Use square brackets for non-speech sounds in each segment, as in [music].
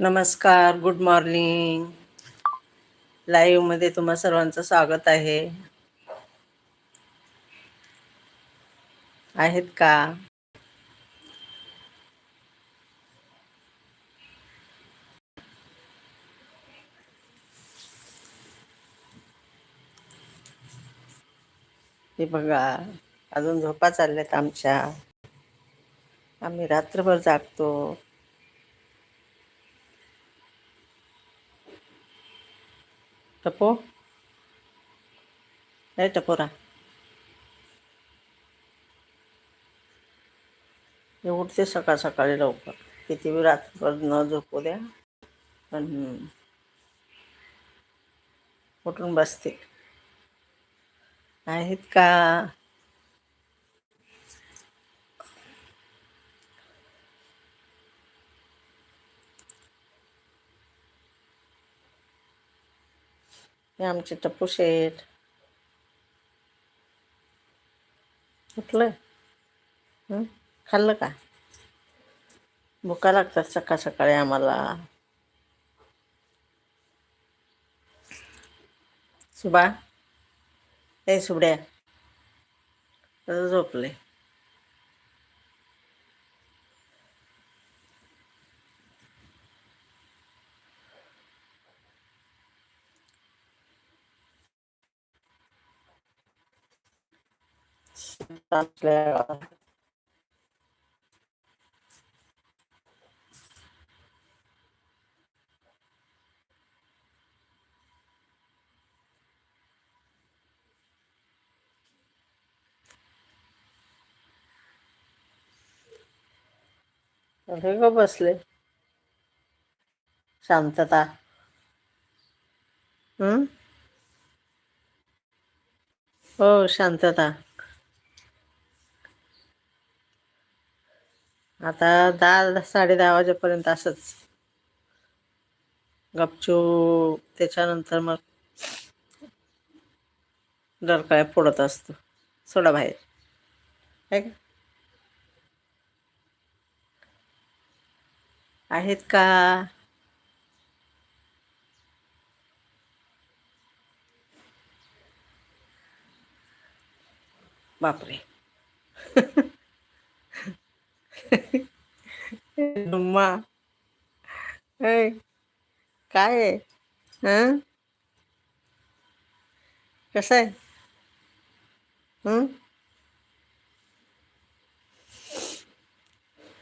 नमस्कार good morning लाईव्हमध्ये तुम्हा सर्वांचं स्वागत आहे. आहेत का? हे बघा अजून झोपा चालल्यात आमच्या. आम्ही रात्रभर जागतो. टपो नाही टपोरा मी उठते सकाळ सकाळी लवकर किती वेळ रात्रभर न झोपू द्या पण उठून बसते आहेत का हे आमचे टप्पू शेठ उठलं खाल्लं का? भुका लागतात सकाळ सकाळी आम्हाला. सुबा ए सुबड्या झोपले. आपल्या हे ग बसले शांतता हं हो शांतता आता दहा साडे दहा वाजेपर्यंत असंच. गपचूप त्याच्यानंतर मग डरकाळ्या फोडत असतो. सोडा बाहेर. आहे का? आहेत का? बापरे. [laughs] नुम्मा ऐ, काय आहे हं कसं आहे हं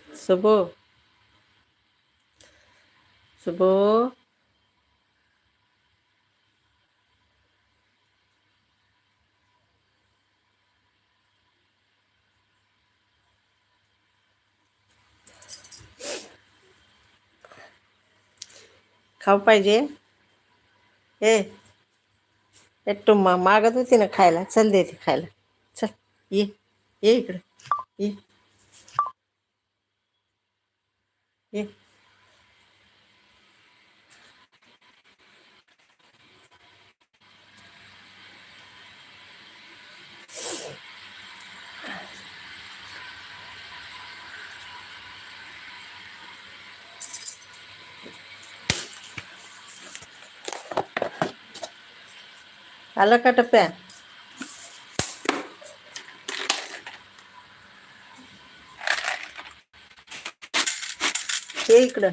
सुबो सुबो खाऊ पाहिजे. ए ए टुम्मा मागत होती ना खायला. चल देते खायला. चल ये ये इकडं. ये. ये. आलं का टप्प्या ये इकडं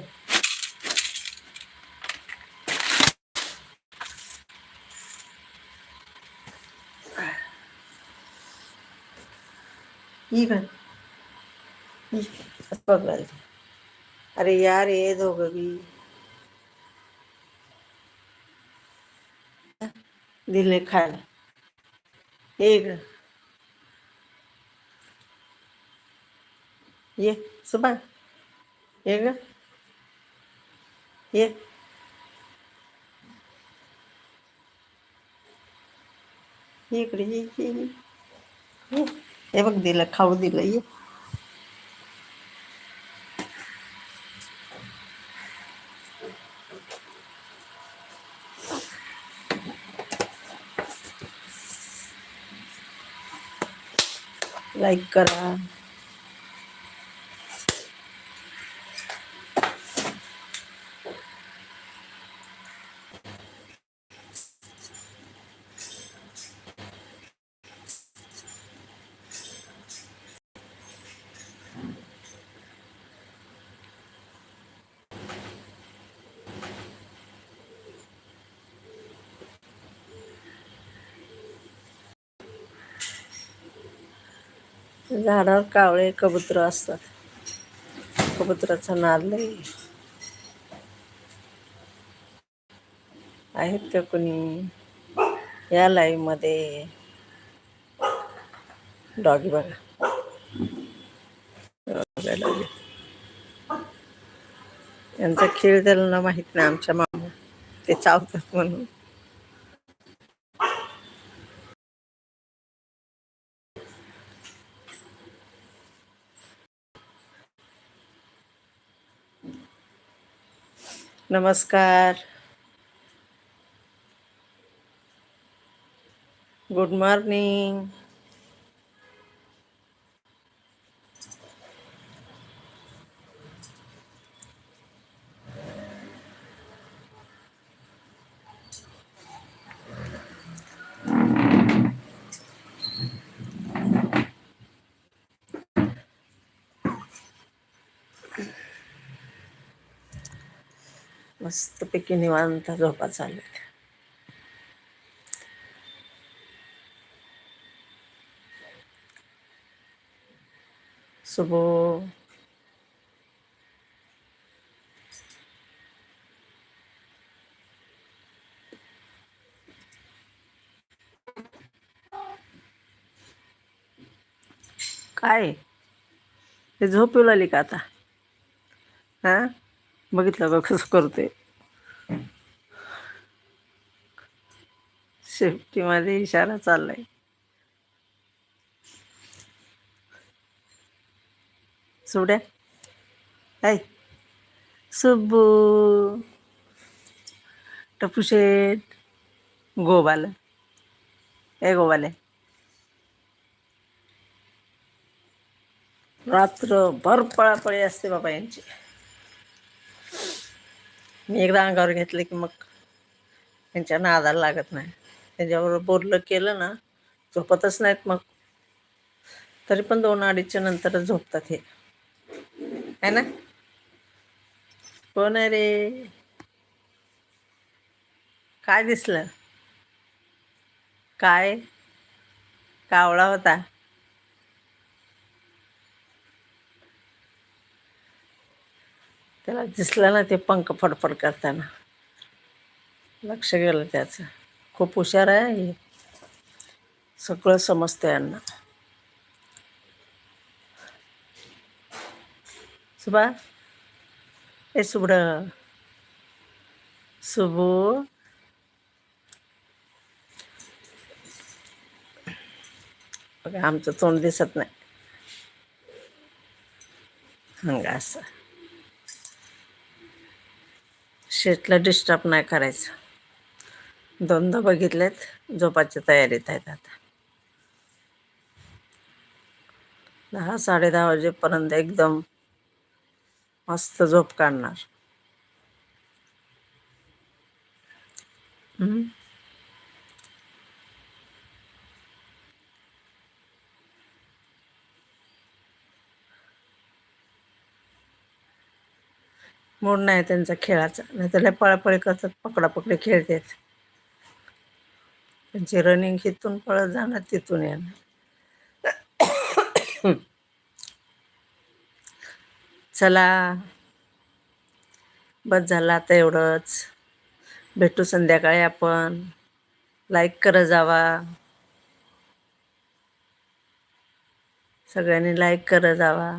इकडं ये. बघ घालते. अरे यार ये दोघं बी दिले खायला. ये इकडं ये सुबा ये. ग ये इकडे ये ये. ये. बघ दिलं खाऊ दिलं ये. लाईक करा. झाडावर कावळे कबुतर असतात. कबुतराचा नाद लई. आहेत का कोणी? या लाईव्हमध्ये. डॉगी बघा. डॉगी यांचा खेळ त्याला माहीत नाही आमच्या मामा. ते चावतात म्हणून. नमस्कार गुड मॉर्निंग मस्तपैकी निवांत झोपा चालू आहेत. सुबो. काय? हे झोप येऊ लागली का आता? हां? बघितलं का? कसं करते शेफ्टीमध्ये इशारा चाललाय. सुड्या काय सुब्बू. टपूशेट गोबाल ए गोबाले रात्रभर पळापळी असते बाबा यांची. मी एकदा अंगावर घेतलं की मग त्यांच्या नादाला लागत नाही. त्यांच्याबरोबर बोललं केलं ना झोपतच नाहीत मग. तरी पण दोन अडीचच्या नंतरच झोपतात हे. है ना? हो कोण आहे रे. काय दिसलं? काय? कावळा होता. त्याला दिसलं ना ते पंख फडफड करताना. लक्ष गेलं त्याचं. खूप हुशार आहे हे. सगळं समजतं यांना. सुबा ए सुबड सुबू बघा आमचं तोंड दिसत नाही. हंगा असं. शेटला डिस्टर्ब नाही करायचं. दोनदा बघितलेत झोपाच्या तयारीत आहेत आता. दहा साडे दहा वाजेपर्यंत एकदम मस्त झोप काढणार. मूड नाही त्यांचा खेळाचा. नाही तर लय पळापळी करतात पकडापकडी खेळतात. त्यांची रनिंग इथून पळत जाणार तिथून येणार. चला. बस झालं आता एवढंच. भेटू संध्याकाळी आपण. लाईक करत जावा. सगळ्यांनी लाईक करत जावा.